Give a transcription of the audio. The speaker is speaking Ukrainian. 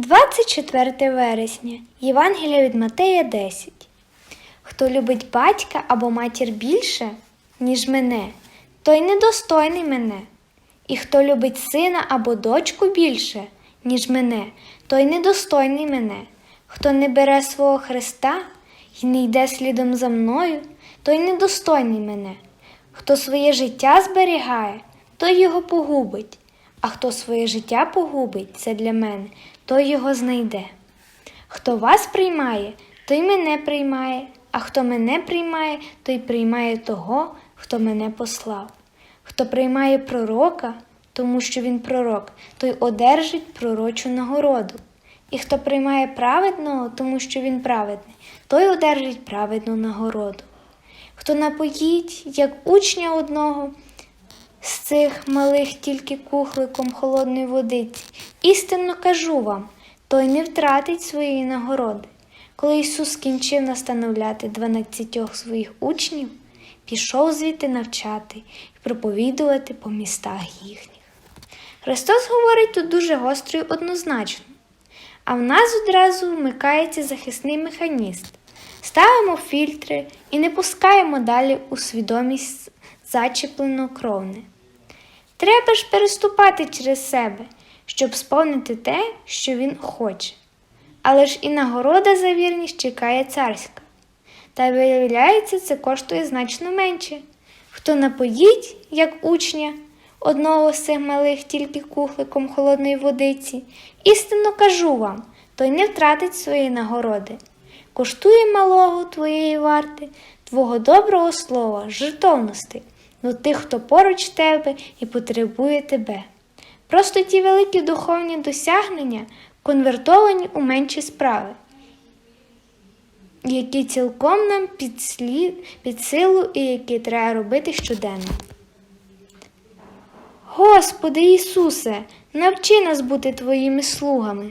24 вересня. Євангелія від Матея 10. Хто любить батька або матір більше, ніж мене, той недостойний мене. І хто любить сина або дочку більше, ніж мене, той недостойний мене. Хто не бере свого Христа і не йде слідом за мною, той недостойний мене. Хто своє життя зберігає, той його погубить, а хто своє життя погубить, це для мене, той його знайде. Хто вас приймає, той мене приймає, а хто мене приймає, той приймає того, хто мене послав. Хто приймає пророка, тому що він пророк, той одержить пророчу нагороду. І хто приймає праведного, тому що він праведний, той одержить праведну нагороду. Хто напоїть, як учня одного, з цих малих тільки кухликом холодної водиці, істинно кажу вам, той не втратить своєї нагороди. Коли Ісус скінчив настановляти дванадцятьох своїх учнів, пішов звідти навчати і проповідувати по містах їхніх. Христос говорить тут дуже гостро і однозначно, а в нас одразу вмикається захисний механізм. Ставимо фільтри і не пускаємо далі у свідомість зачеплено кровне. Треба ж переступати через себе, щоб сповнити те, що він хоче. Але ж і нагорода за вірність чекає царська. Та виявляється, це коштує значно менше. Хто напоїть, як учня, одного з цих малих тільки кухликом холодної водиці, істинно кажу вам, той не втратить своєї нагороди. Коштує малого твоєї варти, твого доброго слова, жертовності, до тих, хто поруч тебе і потребує тебе. Просто ті великі духовні досягнення конвертовані у менші справи, які цілком нам під, слід, під силу і які треба робити щоденно. Господи Ісусе, навчи нас бути Твоїми слугами.